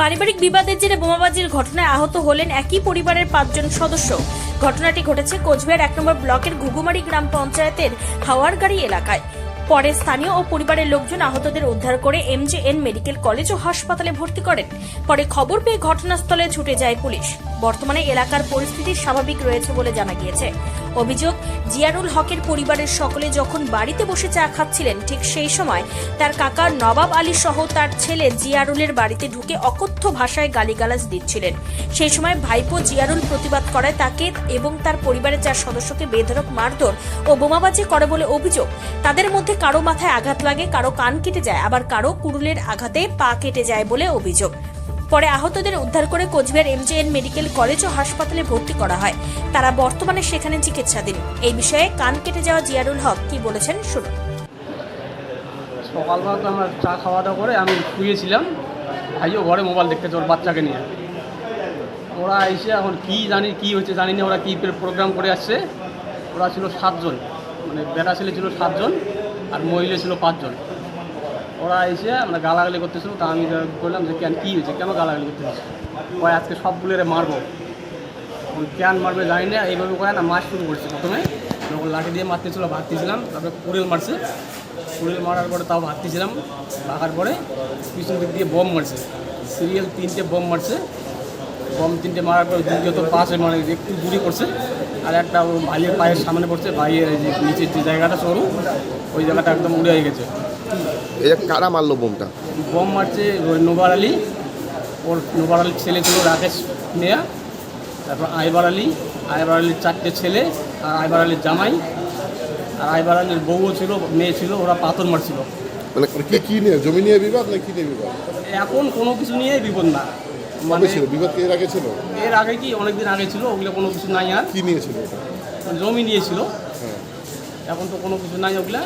পারিবারিক বিবাদের জেরে বোমাবাজির ঘটনায় আহত হলেন একই পরিবারের পাঁচজন সদস্য। ঘটনাটি ঘটেছে কোচবিহার এক নম্বর ব্লকের ঘুঘুমারি গ্রাম পঞ্চায়েতের হাওয়ারগাড়ি এলাকায়। পরে স্থানীয় ও পরিবারের লোকজন আহতদের উদ্ধার করে এমজেএন মেডিকেল কলেজ ও হাসপাতালে ভর্তি করেন। পরে খবর পেয়ে ঘটনাস্থলে ছুটে যায় পুলিশ। বর্তমানে এলাকার পরিস্থিতি স্বাভাবিক রয়েছে বলে জানা গিয়েছে। অভিযোগ, জিয়ারুল হকের পরিবারের সকলে যখন বাড়িতে বসে চা খাচ্ছিলেন, ঠিক সেই সময় তার কাকা নবাব আলী সহ তার ছেলে জিয়ারুলের বাড়িতে ঢুকে অকথ্য ভাষায় গালিগালাজ দিচ্ছিলেন। সেই সময় ভাইপো জিয়ারুল প্রতিবাদ করায় তাকে এবং তার পরিবারের চার সদস্যকে বেধড়ক মারধর ও বোমাবাজি করে বলে অভিযোগ। তাদের মধ্যে কারও মাথায় আঘাত লাগে, কারও কান কেটে যায়, আবার কারও কুড়ুলের আঘাতে পা কেটে যায় বলে অভিযোগ। পরে আহতদের উদ্ধার করে কোচবিহার এমজেএন মেডিকেল কলেজ ও হাসপাতালে ভর্তি করা হয়। তারা বর্তমানে সেখানে চিকিৎসাধীন। এই বিষয়ে কান কেটে যাওয়া জিয়ারুল হক কি বলেছেন শুনুন। সকালবেলা আমরা চা খাওয়া দাওয়া করে আমি শুয়েছিলাম। ভাইও ঘরে মোবাইল দেখতেছে ওর বাচ্চাকে নিয়ে। ওরা এসে এখন কি জানি, কি হচ্ছে জানি না, ওরা কী প্রোগ্রাম করে আসছে। ওরা ছিল সাতজন। মানে বেটা ছেলে ছিল সাতজন আর মহিলা ছিল পাঁচজন। ওরা এসে আমরা গালাগালি করতেছিল, তা আমি বললাম যে, কেন, কী হয়েছে? কেন গালাগালি করতেছিস? কয় আজকে সবগুলোরে মারবো। কেন মারবে জানি না, এইভাবে করে না, মাছ শুরু করছে প্রথমে। যখন লাঠি দিয়ে মারতেছিল ভাবতেছিলাম তারপরে কুড়েল মারছে। কুড়েল মারার পরে তাও ভাবতেছিলাম রাখার পরে পিছন দিক দিয়ে বম মারছে। সিরিয়াল তিনটে বম মারছে। বম তিনটে মারার পরে দ্বিতীয়ত পাশে মানে একটু দূরে করছে। আর একটা ওর ভাইয়ের পায়ের সামনে পড়ছে ভাইয়ের এই যে নিচের যে জায়গাটা সরু ওই জায়গাটা একদম উড়ে হয়ে গেছে। এই যে কারা মারলো বোমটা? বোম মারছে নোবার আলী ওর নোবার আলীর ছেলে ছিল রাকেশ মিয়া তারপর আইবার আলী আইবার আলীর চারটে ছেলে আর আইবার আলীর জামাই আর আইবার আলীর বউও ছিল মেয়ে ছিল ওরা পাথর মারছিল। মানে কি নিয়ে? জমি নিয়ে বিবাদ না কি নিয়ে বিবাদ? এখন কোনো কিছু নিয়েই বিপদ না। মানে ছিল? বিবাদ এর আগে ছিল? এর আগে কি? অনেক দিন আগে ছিল ওগুলো কোনো কিছু নাই আর। কি নিয়েছিল এটা জমি নিয়েছিল। হ্যাঁ। এখন তো কোনো কিছু নাই ওগুলা।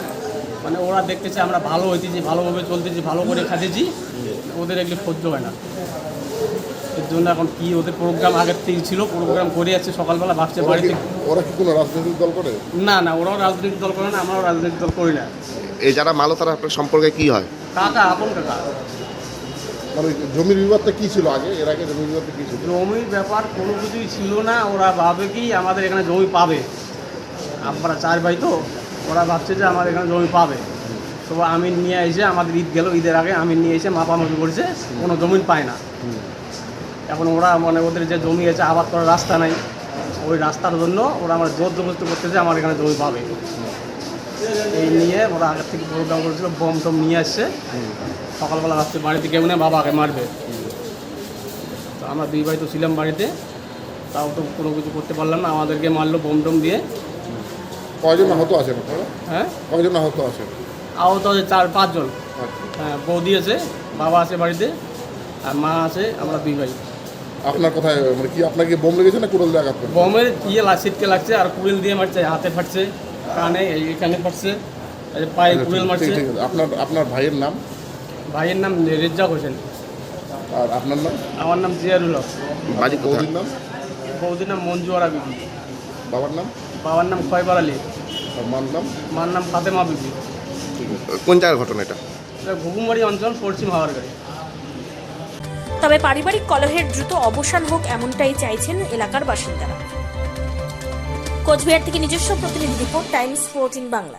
মানে ওরা দেখতেছে আমরা ভালো হইতেছি ভালোভাবে চলতেছি ভালো করে খাতেছি ওদের এগুলো সহ্য হয় না। এর জন্য এখন কি ওদের প্রোগ্রাম আগের থেকে ছিল প্রোগ্রাম করে যাচ্ছে সকালবেলা ভাবছে বাড়িতে। ওরা কি কোনো রাজনৈতিক দল করে? না না ওরাও রাজনৈতিক দল করে না আমরাও রাজনৈতিক দল করি না। এই যারা মারলো তারা আপনার সম্পর্কে কি হয়? কাকা আপন কাকা। মানে জমির বিবাদটা কি ছিল আগে? এর আগে জমির বিবাদটা কি ছিল? জমির ব্যাপার কোনো কিছুই ছিল না। ওরা ভাবে কি আমাদের এখানে জমি পাবে। আমরা চার ভাই তো, ওরা ভাবছে যে আমাদের এখানে জমি পাবে। তো আমি নিয়ে এসে আমাদের ঈদ গেল, ঈদের আগে আমি নিয়ে এসে মাপামাপি করছে, কোনো জমি পায় না। এখন ওরা মানে ওদের যে জমি আছে, আবাদ করার রাস্তা নাই। ওই রাস্তার জন্য ওরা আমার জোর জবরদস্তি করতেছে আমার এখানে জমি পাবে। এই নিয়ে ওরা আগের থেকে প্রোগ্রাম করেছিল বম টম নিয়ে আসছে। সকালবেলা রাত্রে বাড়িতে কেউ না বাবাকে মারবে। তো আমরা দুই ভাই তো ছিলাম বাড়িতে তাও তো কোনো কিছু করতে পারলাম না আমাদেরকে মারলো বোম টোম দিয়ে। কয়জন আহত আছেন আপনারা? হ্যাঁ? কয়জন আহত আছেন? আহত আছে চার পাঁচজন। আচ্ছা। হ্যাঁ বৌদি আছে বাবা আছে বাড়িতে আর মা আছে আমরা দুই ভাই। আপনার কোথায় মানে কি আপনাকে বোম লেগেছে না কুড়াল দিয়ে আঘাত করেছে? ইয়ে ছিটকে লাগছে আর কুড়িল দিয়ে মারছে হাতে ফাটছে কানে এই এখানে ফাটছে পায়ে আচ্ছা, কুড়িল মারছে। আপনার আপনার ভাইয়ের নাম? ভাইয়ের নাম রেজ্জাক হোসেন। আর আপনার নাম? আমার নাম জিয়ারুল হক। বাড়ি বৌদির নাম? বৌদির নাম মঞ্জুয়ারা বিবি। বাবার নাম? বাবার নাম খয়বার আলী। মার নাম? মার নাম ফাতেমা বিবি। ঠিক আছে কোন জায়গার ঘটনা এটা? এটা ঘুঘুমারি অঞ্চল পশ্চিম হাওয়ার গাড়ি। তবে পারিবারিক কলহের দ্রুত অবসান হোক এমনটাই চাইছেন এলাকার বাসিন্দারা। কোচবিহার থেকে নিজস্ব প্রতিনিধি রিপোর্ট টাইমস ফোরটিন বাংলা।